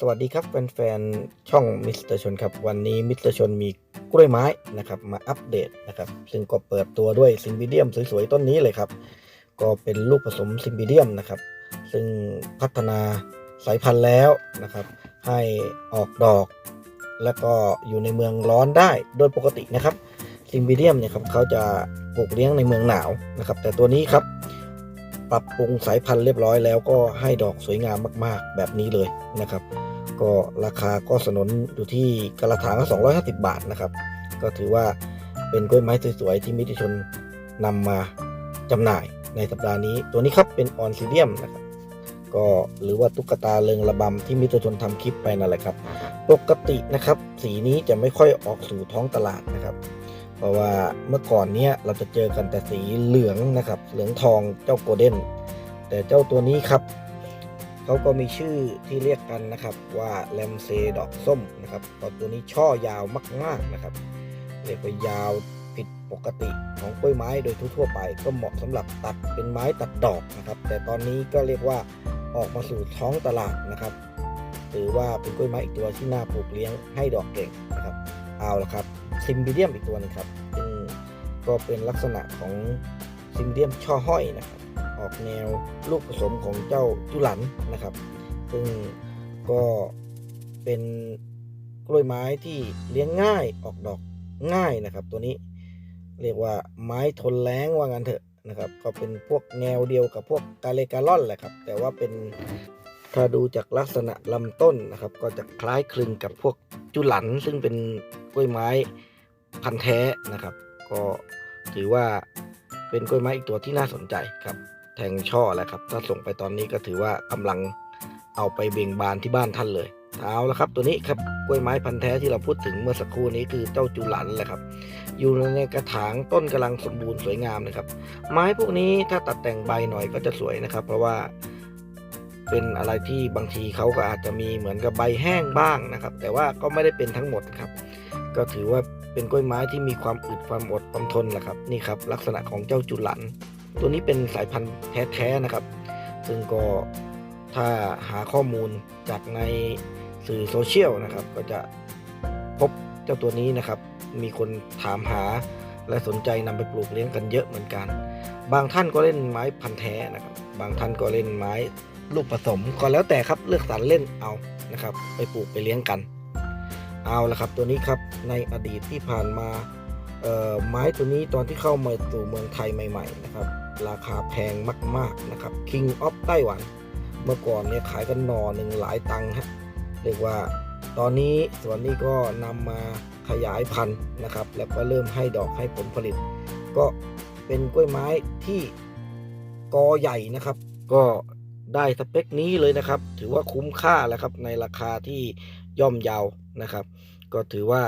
สวัสดีครับแฟนๆ ช่องมิสเตอร์ชนครับ วันนี้มิสเตอร์ชนมีกล้วยไม้นะครับมาอัปเดตนะครับ ซึ่งก็เปิดตัวด้วยซิมบิเดียมสวยๆ ต้นนี้เลยครับ ก็เป็นลูกผสมซิมบิเดียมนะครับ ซึ่งพัฒนาสายพันธุ์แล้วนะครับ ให้ออกดอก แล้วก็อยู่ในเมืองร้อนได้โดยปกตินะครับซิมบิเดียมเนี่ยครับเขาจะปลูกเลี้ยงในเมืองหนาวนะครับ แต่ตัวนี้ครับปรับปรุงสายพันธุ์เรียบร้อยแล้วก็ให้ดอกสวยงามมาก ๆ แบบนี้เลยนะครับ ก็ราคาก็สนนอยู่ที่กระถางละ250 บาทนะครับ ก็ถือว่าเป็นกล้วยไม้สวยๆที่มิตรชนนำมาจำหน่ายในสัปดาห์นี้ ตัวนี้ครับเป็นออนซิเดียมนะครับก็หรือว่าตุ๊กตาเริงระบำที่มิตรชนทำคลิปไปนั่นแหละครับ ปกตินะครับ สีนี้จะไม่ค่อยออกสู่ท้องตลาดนะครับ เพราะว่าเมื่อก่อนเนี้ยเราจะเจอกันแต่สีเหลืองนะครับ เหลืองทองเจ้าโกลเด้น แต่เจ้าตัวนี้ครับ เขาก็มีชื่อที่เรียกกันนะครับว่าแลมเซดอกส้มนะครับตัวตัวนี้ช่อยาวมากๆนะครับ เรียกว่ายาวผิดปกติของกล้วยไม้โดยทั่วๆไป ก็เหมาะสำหรับตัดเป็นไม้ตัดดอกนะครับ แต่ตอนนี้ก็เรียกว่าออกมาสู่ท้องตลาดนะครับถือว่าเป็นกล้วยไม้อีกตัวที่น่าปลูกเลี้ยงให้ดอกเก่งนะครับ เอาละครับซิมบิเดียมอีกตัวหนึงครับซึ่งก็เป็นลักษณะของซิมบิเดียมช่อห้อยนะครับ ออกแนวลูกผสมของเจ้าจุหลันนะครับ ซึ่งก็เป็นกล้วยไม้ที่เลี้ยงง่ายออกดอกง่ายนะครับ ตัวนี้เรียกว่าไม้ทนแล้งว่างันเถอะนะครับ ก็เป็นพวกแนวเดียวกับพวกกาเลกาล่อนแหละครับ แต่ว่าเป็นถ้าดูจากลักษณะลำต้นนะครับ ก็จะคล้ายคลึงกับพวกจุหลัน ซึ่งเป็นกล้วยไม้พันธุ์แท้นะครับ ก็ถือว่าเป็นกล้วยไม้อีกตัวที่น่าสนใจครับ แทงช่อแล้วครับ ถ้าส่งไปตอนนี้ก็ถือว่ากำลังเอาไปเบ่งบานที่บ้านท่านเลยเอาละครับ ตัวนี้ครับกล้วยไม้พันธุ์แท้ที่เราพูดถึงเมื่อสักครู่นี้คือเจ้าจูหลันแหละครับ อยู่ในกระถางต้นกำลังสมบูรณ์สวยงามนะครับ ไม้พวกนี้ถ้าตัดแต่งใบหน่อยก็จะสวยนะครับ เพราะว่าเป็นอะไรที่บางทีเขาก็อาจจะมีเหมือนกับใบแห้งบ้างนะครับ แต่ว่าก็ไม่ได้เป็นทั้งหมดครับ ก็ถือว่าเป็นกล้วยไม้ที่มีความอึดความอดความทนแหละครับ นี่ครับ ลักษณะของเจ้าจุหลัน ตัวนี้เป็นสายพันธุ์แท้ๆนะครับ ซึ่งก็ถ้าหาข้อมูลจากในสื่อโซเชียลนะครับ ก็จะพบเจ้าตัวนี้นะครับ มีคนถามหาและสนใจนำไปปลูกเลี้ยงกันเยอะเหมือนกัน บางท่านก็เล่นไม้พันธุ์แท้นะครับ บางท่านก็เล่นไม้ลูกผสมก็แล้วแต่ครับเลือกสรรเล่นเอานะครับ ไปปลูกไปเลี้ยงกัน เอาละครับ ตัวนี้ครับในอดีตที่ผ่านมาเอ่อไม้ตัวนี้ตอนที่เข้ามาสู่เมืองไทยใหม่ ๆ นะครับ ราคาแพงมาก ๆ นะครับ King of ไต้หวัน เมื่อก่อนเนี่ยขายกันหนอหนึ่งหลายตังค์ฮะ เรียกว่าตอนนี้สวนนี้ก็นำมาขยายพันธุ์นะครับ แล้วก็เริ่มให้ดอกให้ผลผลิต ก็เป็นกล้วยไม้ที่กอใหญ่นะครับ ก็ได้สเปคนี้เลยนะครับ ถือว่าคุ้มค่าแล้วครับในราคาที่ย่อมเยาวนะครับ ก็ถือว่า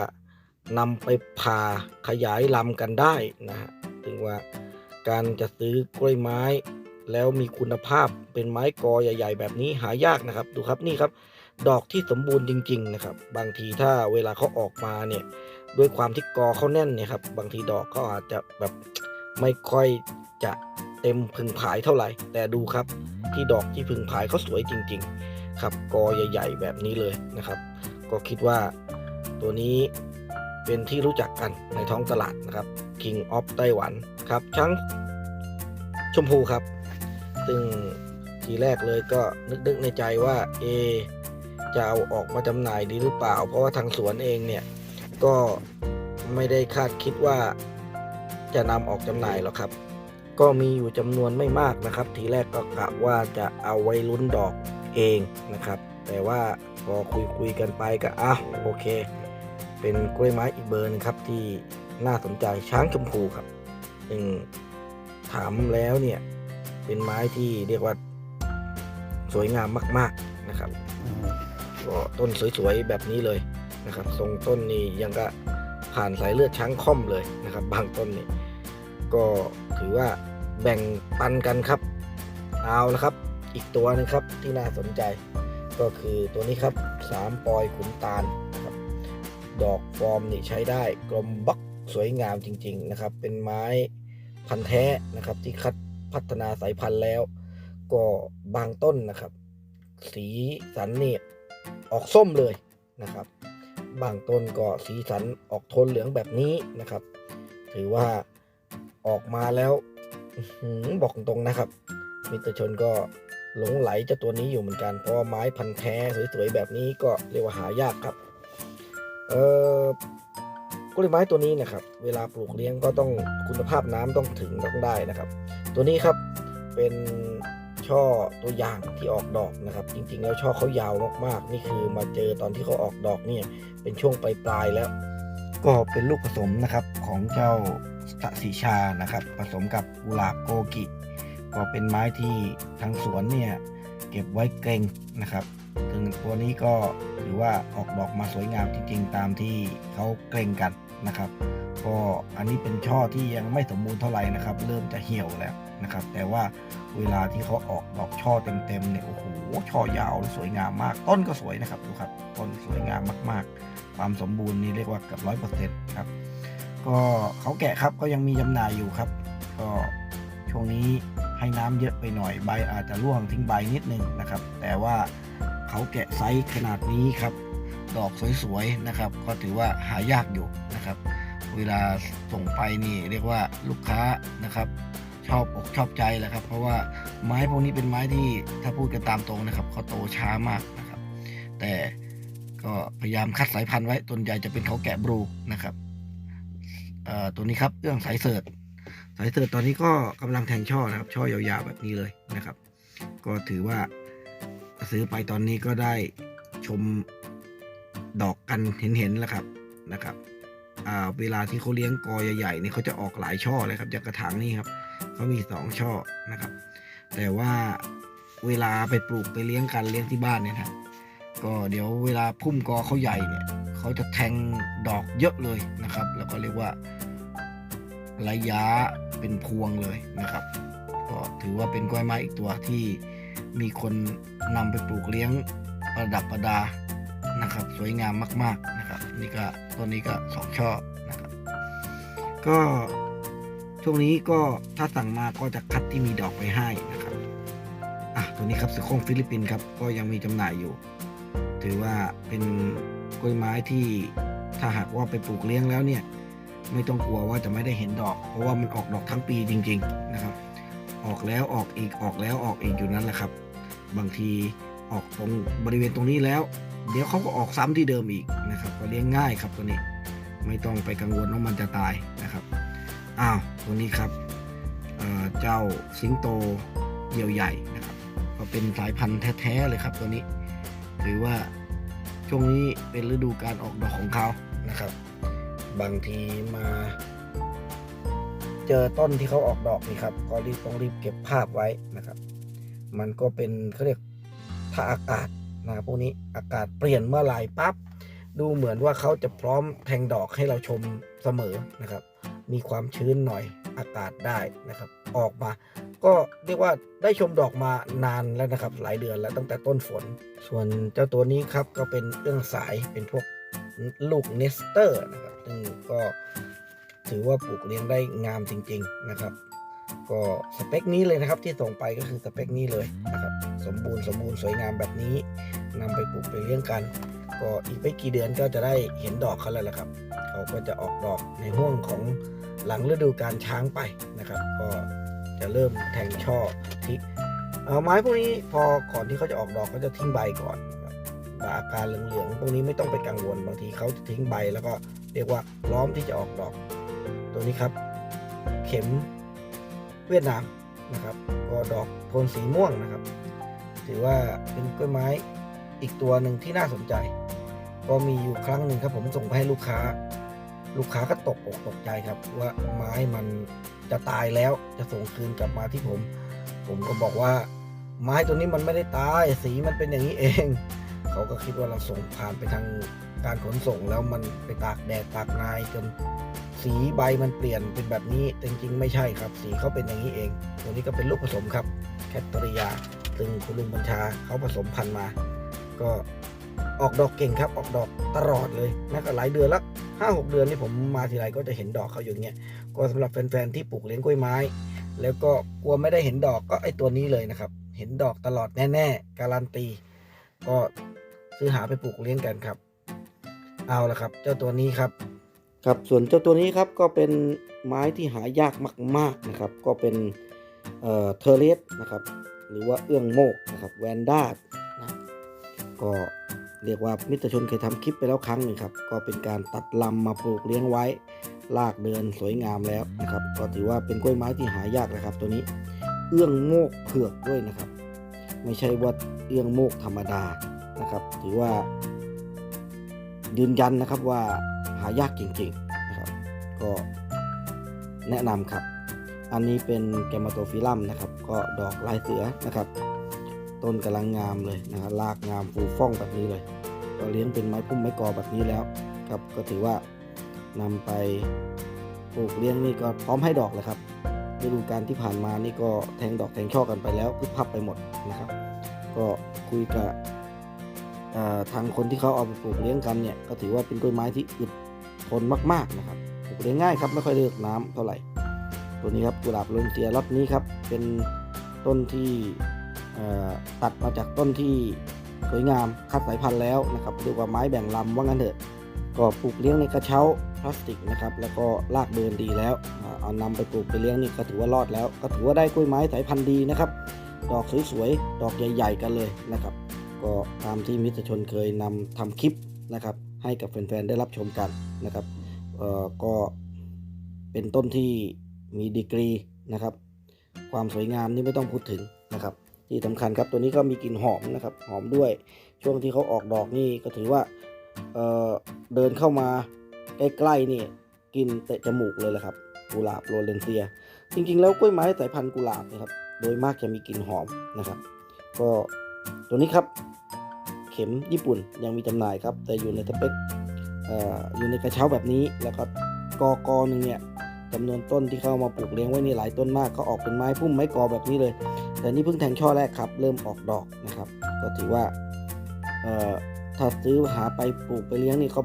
นำไปผ่าขยายลำกันได้นะฮะถึงว่า การจะซื้อกล้วยไม้ แล้วมีคุณภาพเป็นไม้กอใหญ่ ๆ แบบนี้หายากนะครับ ดูครับนี่ครับ ดอกที่สมบูรณ์จริง ๆ นะครับ บางทีถ้าเวลาเขาออกมาเนี่ย ด้วยความที่กอเขาแน่นเนี่ยครับ บางทีดอกเขาอาจจะแบบไม่ค่อยจะเต็มพึงผายเท่าไหร่ แต่ดูครับที่ดอกที่พึงผายเขาสวยจริง ๆ ครับ กอใหญ่ ๆ แบบนี้เลยนะครับ ก็คิดว่าตัวนี้เป็นที่รู้จักกันในท้องตลาดนะครับ King of ไต้หวันครับ ช้างชมพูครับ ซึ่งทีแรกเลยก็นึกๆในใจว่า เอ จะเอาออกมาจำหน่ายดีหรือเปล่า เพราะว่าทางสวนเองเนี่ย ก็ไม่ได้คาดคิดว่าจะนำออกจำหน่ายหรอกครับ ก็มีอยู่จำนวนไม่มากนะครับ ทีแรกก็กะว่าจะเอาไว้ลุ้นดอกเองนะครับ แต่ว่าพอคุยคุยกันไปก็อ้าวโอเค เป็นกล้วยไม้อีกเบอร์หนึงครับที่ น่าสนใจช้างชมพูครับซึ่งถามแล้วเนี่ยเป็นไม้ที่เรียกว่าสวยงามมากๆนะครับก็ต้นสวยๆแบบนี้เลยนะครับ ทรงต้นนี้ยังก็ผ่านสายเลือดช้างค่อมเลยนะครับ บางต้นนี่ก็ถือว่าแบ่งปันกันครับเอาละครับ อีกตัวนึงครับที่น่าสนใจ ก็คือตัวนี้ครับสามปอยขุนตาลครับดอกฟอร์มนี่ใช้ได้กลมบัก สวยงามจริง ๆนะครับ เป็นไม้พันธุ์แท้นะครับ ที่คัดพัฒนาสายพันธุ์แล้ว ก็บางต้นนะครับ สีสันเนี่ยออกส้มเลยนะครับ บางต้นก็สีสันออกโทนเหลืองแบบนี้นะครับ ถือว่าออกมาแล้วบอกตรงๆนะครับ มิตรชนก็หลงไหลเจ้าตัวนี้อยู่เหมือนกัน เพราะว่าไม้พันธุ์แท้สวยๆแบบนี้ก็เรียกว่าหายากครับ เอ่อ กล้วยไม้ตัวนี้นะครับ เวลาปลูกเลี้ยงก็ต้องคุณภาพน้ำต้องถึงต้องได้นะครับ ตัวนี้ครับเป็นช่อตัวอย่างที่ออกดอกนะครับ จริงๆ แล้วช่อเขายาวมากๆ นี่คือมาเจอตอนที่เขาออกดอกเนี่ยเป็นช่วงปลายๆแล้ว ก็เป็นลูกผสมนะครับของเจ้าสะสีชานะครับ ผสมกับกุหลาบโกกิ ก็เป็นไม้ที่ทางสวนเนี่ย เก็บไว้เกรงนะครับซึ่งตัวนี้ก็ถือว่าออกดอกมาสวยงามจริงๆ ตามที่เขาเกรงกันนะครับ ก็อันนี้เป็นช่อที่ยังไม่สมบูรณ์เท่าไหร่นะครับ เริ่มจะเหี่ยวแล้วนะครับ แต่ว่าเวลาที่เขาออกดอกช่อเต็มๆเนี่ยโอ้โหช่อยาวและสวยงามมาก ต้นก็สวยนะครับดูครับต้นสวยงามมากๆ ความสมบูรณ์นี่เรียกว่าเกือบร้อยเปอร์เซ็นต์ครับก็เขาแกะครับก็ยังมีจำหน่ายอยู่ครับ ก็ช่วงนี้ ให้น้ำเยอะไปหน่อยใบอาจจะร่วงทิ้งใบนิดนึงนะครับ แต่ว่าเขาแกะไซส์ขนาดนี้ครับ ดอกสวยๆนะครับ ก็ถือว่าหายากอยู่นะครับ เวลาส่งไปนี่เรียกว่าลูกค้านะครับชอบอกชอบใจแหละครับ เพราะว่าไม้พวกนี้เป็นไม้ที่ถ้าพูดกันตามตรงนะครับเขาโตช้ามากนะครับ แต่ก็พยายามคัดสายพันธุ์ไว้ตัวนใหญ่จะเป็นเขาแกะบลูนะครับตัวนี้ครับเรื่องสายเสิร์ต สายเสิร์ตตอนนี้ก็กำลังแทงช่อนะครับ ช่อยาวๆแบบนี้เลยนะครับ ก็ถือว่าซื้อไปตอนนี้ก็ได้ชมดอกกันเห็นๆแล้วครับนะครับเวลาที่เขาเลี้ยงกอใหญ่ๆนี่เขาจะออกหลายช่อเลยครับจากกระถางนี่ครับเขามีสองช่อนะครับ แต่ว่าเวลาไปปลูกไปเลี้ยงกันเลี้ยงที่บ้านเนี่ยนะก็เดี๋ยวเวลาพุ่มกอเขาใหญ่เนี่ยเขาจะแทงดอกเยอะเลยนะครับ แล้วก็เรียกว่าระยะ เป็นพวงเลยนะครับ ก็ถือว่าเป็นกล้วยไม้อีกตัวที่มีคนนำไปปลูกเลี้ยงประดับประดานะครับ สวยงามมาก ๆนะครับ นี่ก็ต้นนี้ก็สองช่อนะครับ ก็ช่วงนี้ก็ถ้าสั่งมาก็จะคัดที่มีดอกไปให้นะครับอะตัวนี้ครับสือโคร่งฟิลิปปินส์ครับก็ยังมีจำหน่ายอยู่ ถือว่าเป็นกล้วยไม้ที่ถ้าหากว่าไปปลูกเลี้ยงแล้วเนี่ย ไม่ต้องกลัวว่าจะไม่ได้เห็นดอก เพราะว่ามันออกดอกทั้งปีจริง ๆนะครับ ออกแล้วออกอีกออกแล้วออกอีกอยู่นั้นแหละครับ บางทีออกตรงบริเวณตรงนี้แล้ว เดี๋ยวเขาก็ออกซ้ำที่เดิมอีกนะครับ ก็เลี้ยงง่ายครับตัวนี้ ไม่ต้องไปกังวลว่ามันจะตายนะครับอ้าวตัวนี้ครับเเจ้าสิงโตเหยี่ยวใหญ่นะครับ ก็เป็นสายพันธุ์แท้ๆเลยครับตัวนี้ถือว่าช่วงนี้เป็นฤดูการออกดอกของเขานะครับ บางทีมา เจอต้นที่เขาออกดอกนี่ครับ ก็รีบต้องรีบเก็บภาพไว้นะครับ มันก็เป็นเขาเรียกถ้าอากาศนะครับพวกนี้อากาศเปลี่ยนเมื่อไหร่ปั๊บดูเหมือนว่าเขาจะพร้อมแทงดอกให้เราชมเสมอนะครับ มีความชื้นหน่อยอากาศได้นะครับ ออกมา ก็เรียกว่าได้ชมดอกมานานแล้วนะครับ หลายเดือนแล้วตั้งแต่ต้นฝน ส่วนเจ้าตัวนี้ครับก็เป็นเอื้องสายเป็นพวก ลูกเนสเตอร์นะครับซึ่งก็ถือว่าปลูกเลี้ยงได้งามจริง ๆนะครับ ก็สเปคนี้เลยนะครับที่ส่งไปก็คือสเปคนี้เลยนะครับสมบูรณ์สมบูรณ์สวยงามแบบนี้นำไปปลูกไปเลี้ยงกัน ก็อีกไม่กี่เดือนก็จะได้เห็นดอกเขาแล้วละครับเขาก็จะออกดอกในห่วงของหลังฤดูการช้างไปนะครับ ก็จะเริ่มแทงช่อที่เอ่อไม้พวกนี้พอก่อนที่เขาจะออกดอกเขาจะทิ้งใบก่อน ครับอาการเหลืองๆพวกนี้ไม่ต้องไปกังวลบางทีเขาจะทิ้งใบแล้วก็เรียกว่าพร้อมที่จะออกดอก ตัวนี้ครับ เข็มเวียดนามนะครับก็ดอกโทนสีม่วงนะครับ ถือว่าเป็นกล้วยไม้อีกตัวหนึ่งที่น่าสนใจ ก็มีอยู่ครั้งหนึ่งครับ ผมส่งไปให้ลูกค้า ลูกค้าก็ตกอกตกใจครับ ว่าไม้มันจะตายแล้วจะส่งคืนกลับมาที่ผม ผมก็บอกว่าไม้ตัวนี้มันไม่ได้ตาย สีมันเป็นอย่างนี้เอง เขาก็คิดว่าเราส่งผ่านไปทางการขนส่งแล้วมันไปตากแดดตากนายจนสีใบมันเปลี่ยนเป็นแบบนี้จริงๆ ไม่ใช่ครับ สีเขาเป็นอย่างนี้เอง ตัวนี้ก็เป็นลูกผสมครับแคทตอริยาซึ่งคุณลุงบัญชาเขาผสมพันธุ์มา ก็ออกดอกเก่งครับ ออกดอกตลอดเลยแม้ก็หลายเดือนละห้าหกเดือนนี่ผมมาทีไรก็จะเห็นดอกเขาอยู่อย่างเงี้ยก็สำหรับแฟนๆที่ปลูกเลี้ยงกล้วยไม้ แล้วก็กลัวไม่ได้เห็นดอกก็ไอตัวนี้เลยนะครับ เห็นดอกตลอดแน่ๆ การันตี ก็ ซื้อหาไปปลูกเลี้ยงกันครับ เอาละครับ เจ้าตัวนี้ครับ ครับส่วนเจ้าตัวนี้ครับก็เป็นไม้ที่หายากมาก ๆนะครับ ก็เป็นเอ่อเทเรสนะครับ หรือว่าเอื้องโมกนะครับแวนด้านะก็เรียกว่ามิตรชนเคยทำคลิปไปแล้วครั้งหนึ่งครับ ก็เป็นการตัดลำมาปลูกเลี้ยงไว้ลากเดินสวยงามแล้วนะครับ ก็ถือว่าเป็นกล้วยไม้ที่หายากนะครับ ตัวนี้เอื้องโมกเผือกด้วยนะครับ ไม่ใช่ว่าเอื้องโมกธรรมดา นะครับ ถือว่า ยืนยันนะครับว่าหายากจริงๆนะครับ ก็แนะนำครับ อันนี้เป็นแกมมาโตฟิลัมนะครับ ก็ดอกลายเสือนะครับ ต้นกำลังงามเลยนะครับรากงามฟูฟ่องแบบนี้เลย ก็เลี้ยงเป็นไม้พุ่มไม้กอแบบนี้แล้วครับ ก็ถือว่านำไปปลูกเลี้ยงนี่ก็พร้อมให้ดอกแล้วครับฤดูกาลที่ผ่านมานี่ก็แทงดอกแทงช่อกันไปแล้วพึบพับไปหมดนะครับ ก็คุยกับ ทางคนที่เขาเอาไปปลูกเลี้ยงกันเนี่ยก็ถือว่าเป็นกล้วยไม้ที่อึดทนมากๆนะครับปลูกเลี้ยงง่ายครับไม่ค่อยเลือกน้ำเท่าไหร่ ตัวนี้ครับกุหลาบโรนเซียล็อตนี้ครับเป็นต้นที่ตัดมาจากต้นที่สวยงามคัดสายพันธุ์แล้วนะครับเรียกว่าไม้แบ่งลำว่างั้นเถอะก็ปลูกเลี้ยงในกระเช้าพลาสติกนะครับแล้วก็ลากเดินดีแล้วเอานำไปปลูกไปเลี้ยงนี่ก็ถือว่ารอดแล้ว ก็ถือว่าได้กล้วยไม้สายพันธุ์ดีนะครับ ดอกสวยๆดอกใหญ่ ๆ กันเลยนะครับ ก็ตามที่มิตรชนเคยนำทำคลิปนะครับ ให้กับแฟนๆได้รับชมกันนะครับก็เป็นต้นที่มีดีกรีนะครับ ความสวยงามนี่ไม่ต้องพูดถึงนะครับ ที่สำคัญครับตัวนี้ก็มีกลิ่นหอมนะครับ หอมด้วยช่วงที่เขาออกดอกนี่ก็ถือว่าเเดินเข้ามาใกล้ๆนี่กินเตะจมูกเลยแหละครับกุหลาบโรเลนเซีย จริงๆ แล้วกล้วยไม้สายพันธุ์กุหลาบนะครับ โดยมากจะมีกลิ่นหอมนะครับ ก็ตัวนี้ครับ ข็มญี่ปุ่นยังมีจำหน่ายครับ แต่อยู่ในสเปคเอ่ออยู่ในกระเช้าแบบนี้แล้วก็กอกอหนึ่งเนี่ยจำนวนต้นที่เข้ามาปลูกเลี้ยงไว้นี่หลายต้นมากก็ออกเป็นไม้พุ่มไม้กอแบบนี้เลย แต่นี่เพิ่งแทงช่อแรกครับ เริ่มออกดอกนะครับ ก็ถือว่าถ้าซื้อหาไปปลูกไปเลี้ยงนี่เขา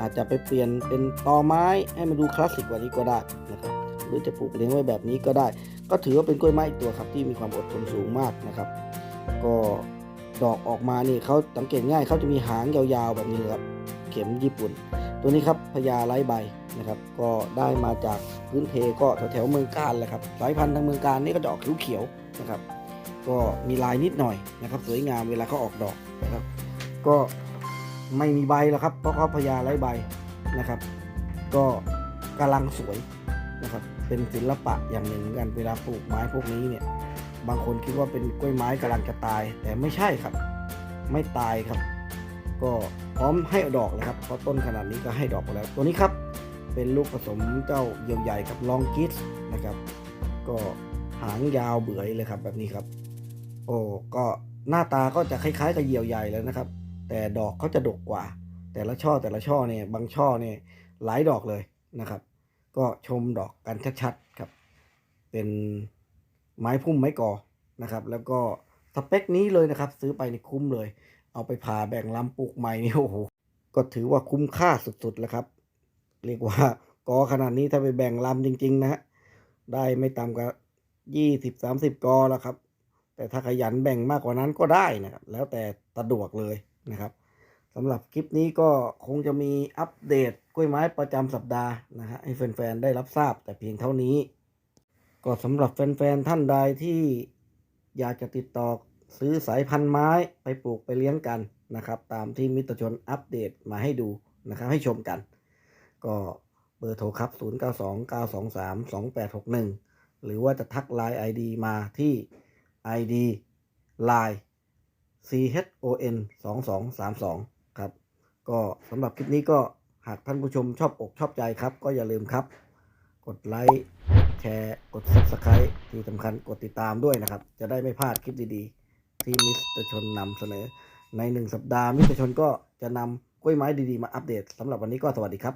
อาจจะไปเปลี่ยนเป็นตอไม้ให้มันดูคลาสสิกกว่านี้ก็ได้นะครับหรือจะปลูกเลี้ยงไว้แบบนี้ก็ได้ ก็ถือว่าเป็นกล้วยไม้อีกตัวครับที่มีความอดทนสูงมากนะครับ ก็ ดอกออกมานี่เขาสังเกตง่ายเขาจะมีหางยาวๆแบบนี้เลยครับเข็มญี่ปุ่น ตัวนี้ครับพญาไร้ใบนะครับ ก็ได้มาจากพื้นเพก็แถวๆเมืองการแหละครับสายพันธุ์ทางเมืองการนี่ก็จะออกเขียวๆนะครับ ก็มีลายนิดหน่อยนะครับ สวยงามเวลาเขาออกดอกนะครับ ก็ไม่มีใบแล้วครับเพราะเขาพญาไร้ใบนะครับ ก็กำลังสวยนะครับ เป็นศิลปะอย่างหนึ่งกันเวลาปลูกไม้พวกนี้เนี่ย บางคนคิดว่าเป็นกล้วยไม้กำลังจะตาย แต่ไม่ใช่ครับ ไม่ตายครับ ก็พร้อมให้ดอกเลยครับเพราะต้นขนาดนี้ก็ให้ดอกแล้ว ตัวนี้ครับเป็นลูกผสมเจ้าเยี่ยวใหญ่กับลองกิสนะครับ ก็หางยาวเบื่อยเลยครับแบบนี้ครับ โอ้ก็หน้าตาก็จะคล้ายๆกับเหยี่ยวใหญ่แล้วนะครับ แต่ดอกเขาจะดกกว่า แต่ละช่อแต่ละช่อเนี่ยบางช่อเนี่ยหลายดอกเลยนะครับ ก็ชมดอกกันชัดๆครับ เป็น ไม้พุ่มไม้กอนะครับ แล้วก็สเปคนี้เลยนะครับ ซื้อไปในคุ้มเลย เอาไปผ่าแบ่งลำปลูกใหม่นี่โอ้โหก็ถือว่าคุ้มค่าสุดๆแล้วครับ เรียกว่ากอขนาดนี้ถ้าไปแบ่งลำจริง ๆ นะฮะได้ไม่ต่ำกว่ายี่สิบสามสิบกอแล้วครับ แต่ถ้าขยันแบ่งมากกว่านั้นก็ได้นะครับ แล้วแต่สะดวกเลยนะครับสำหรับคลิปนี้ก็คงจะมีอัปเดตกล้วยไม้ประจำสัปดาห์นะฮะให้แฟนๆได้รับทราบแต่เพียงเท่านี้ ก็สำหรับแฟนๆท่านใดที่อยากจะติดต่อซื้อสายพันธุ์ไม้ไปปลูกไปเลี้ยงกันนะครับ ตามที่มิตรชนอัปเดตมาให้ดูนะครับ ให้ชมกัน ก็เบอร์โทรครับ 0929232861 หรือว่าจะทัก Line ID มาที่ ID Line chon 2232ครับ ก็สำหรับคลิปนี้ก็หากท่านผู้ชมชอบอกชอบใจครับ ก็อย่าลืมครับ กดไลค์ แชร์ กด Subscribe ที่สำคัญกดติดตามด้วยนะครับ จะได้ไม่พลาดคลิปดีๆ ที่มิสเตอร์ชนนำเสนอ ในหนึ่งสัปดาห์มิสเตอร์ชนก็จะนำกล้วยไม้ดีๆ มาอัปเดตสำหรับวันนี้ก็สวัสดีครับ